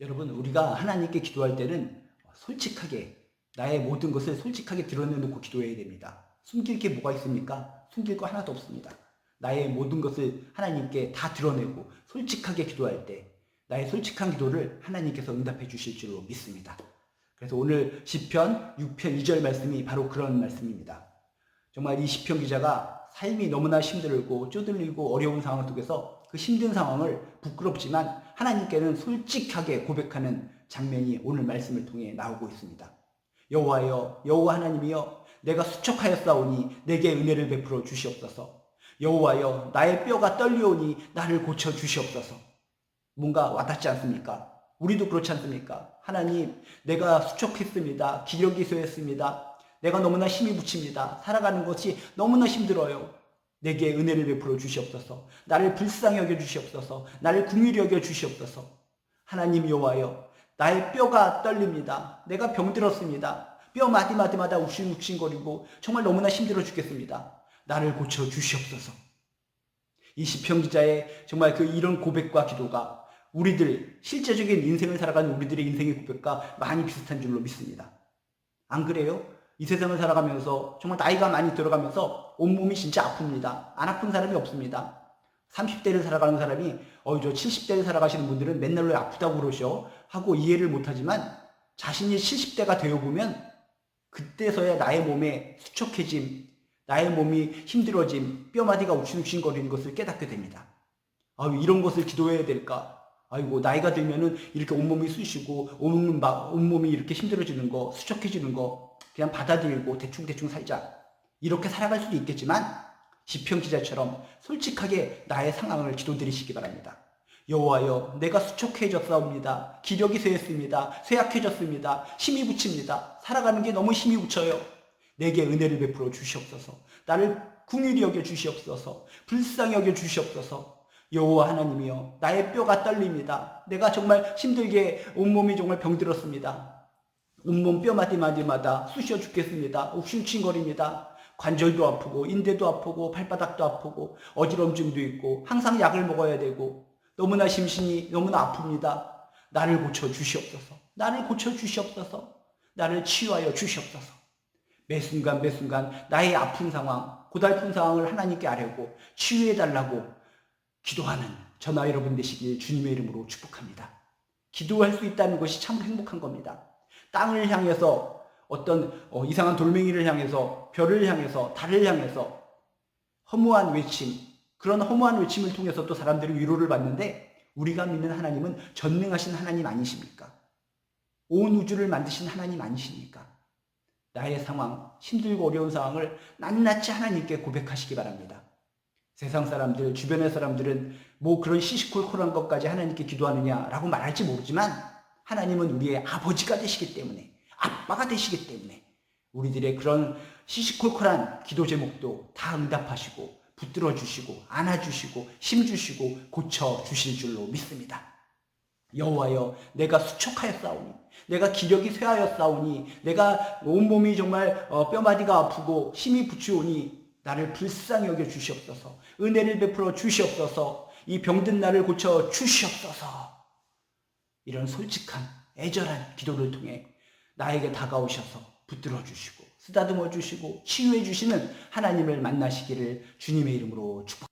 여러분, 우리가 하나님께 기도할 때는 솔직하게 나의 모든 것을 솔직하게 드러내놓고 기도해야 됩니다. 숨길 게 뭐가 있습니까? 숨길 거 하나도 없습니다. 나의 모든 것을 하나님께 다 드러내고 솔직하게 기도할 때 나의 솔직한 기도를 하나님께서 응답해 주실 줄로 믿습니다. 그래서 오늘 시편 6편 2절 말씀이 바로 그런 말씀입니다. 정말 이 시편 기자가 삶이 너무나 힘들고 쪼들리고 어려운 상황 속에서 그 힘든 상황을 부끄럽지만 하나님께는 솔직하게 고백하는 장면이 오늘 말씀을 통해 나오고 있습니다. 여호와여 여호와 하나님이여 내가 수척하였사오니 내게 은혜를 베풀어 주시옵소서. 여호와여 나의 뼈가 떨리오니 나를 고쳐 주시옵소서. 뭔가 와닿지 않습니까? 우리도 그렇지 않습니까? 하나님, 내가 수척했습니다. 기력이 쇠했습니다. 내가 너무나 힘이 붙입니다. 살아가는 것이 너무나 힘들어요. 내게 은혜를 베풀어 주시옵소서. 나를 불쌍히 여겨 주시옵소서. 나를 궁휼히 여겨 주시옵소서. 하나님 여호와여, 나의 뼈가 떨립니다. 내가 병들었습니다. 뼈 마디마디마다 욱신욱신거리고 정말 너무나 힘들어 죽겠습니다. 나를 고쳐 주시옵소서. 이 시편 기자의 정말 그 이런 고백과 기도가 우리들 실제적인 인생을 살아가는 우리들의 인생의 고백과 많이 비슷한 줄로 믿습니다. 안 그래요? 이 세상을 살아가면서 정말 나이가 많이 들어가면서 온몸이 진짜 아픕니다. 안 아픈 사람이 없습니다. 30대를 살아가는 사람이 어이 저 70대를 살아가시는 분들은 맨날 왜 아프다고 그러셔? 하고 이해를 못하지만 자신이 70대가 되어 보면 그때서야 나의 몸에 수척해짐, 나의 몸이 힘들어짐, 뼈마디가 욱신욱신거리는 것을 깨닫게 됩니다. 아 이런 것을 기도해야 될까? 아이고 나이가 들면은 이렇게 온몸이 쑤시고 온몸 막 온몸이 이렇게 힘들어지는 거, 수척해지는 거 그냥 받아들이고 대충 대충 살자 이렇게 살아갈 수도 있겠지만 시편 기자처럼 솔직하게 나의 상황을 기도드리시기 바랍니다. 여호와여, 내가 수척해졌사옵니다. 기력이 쇠했습니다. 쇠약해졌습니다. 힘이 붙입니다. 살아가는 게 너무 힘이 붙여요. 내게 은혜를 베풀어 주시옵소서. 나를 궁휼히 여겨 주시옵소서. 불쌍히 여겨 주시옵소서. 여호와 하나님이여, 나의 뼈가 떨립니다. 내가 정말 힘들게 온몸이 정말 병들었습니다. 온몸 뼈마디마디마다 쑤셔 죽겠습니다. 욱신욱신거립니다. 관절도 아프고 인대도 아프고 발바닥도 아프고 어지럼증도 있고 항상 약을 먹어야 되고 너무나 심신이 너무나 아픕니다. 나를 고쳐 주시옵소서. 나를 고쳐 주시옵소서. 나를 치유하여 주시옵소서. 매 순간 매 순간 나의 아픈 상황, 고달픈 상황을 하나님께 아뢰고 치유해 달라고 기도하는 저나 여러분 되시길 주님의 이름으로 축복합니다. 기도할 수 있다는 것이 참 행복한 겁니다. 땅을 향해서 어떤 어, 이상한 돌멩이를 향해서 별을 향해서 달을 향해서 허무한 외침 그런 허무한 외침을 통해서 또 사람들이 위로를 받는데 우리가 믿는 하나님은 전능하신 하나님 아니십니까? 온 우주를 만드신 하나님 아니십니까? 나의 상황, 힘들고 어려운 상황을 낱낱이 하나님께 고백하시기 바랍니다. 세상 사람들, 주변의 사람들은 뭐 그런 시시콜콜한 것까지 하나님께 기도하느냐라고 말할지 모르지만 하나님은 우리의 아버지가 되시기 때문에 아빠가 되시기 때문에 우리들의 그런 시시콜콜한 기도 제목도 다 응답하시고 붙들어 주시고 안아 주시고 힘 주시고 고쳐 주실 줄로 믿습니다. 여호와여 내가 수척하였사오니 내가 기력이 쇠하였사오니 내가 온몸이 정말 어, 뼈마디가 아프고 힘이 붙이오니 나를 불쌍히 여겨 주시옵소서. 은혜를 베풀어 주시옵소서. 이 병든 나를 고쳐 주시옵소서. 이런 솔직한 애절한 기도를 통해 나에게 다가오셔서 붙들어 주시고 쓰다듬어 주시고 치유해 주시는 하나님을 만나시기를 주님의 이름으로 축복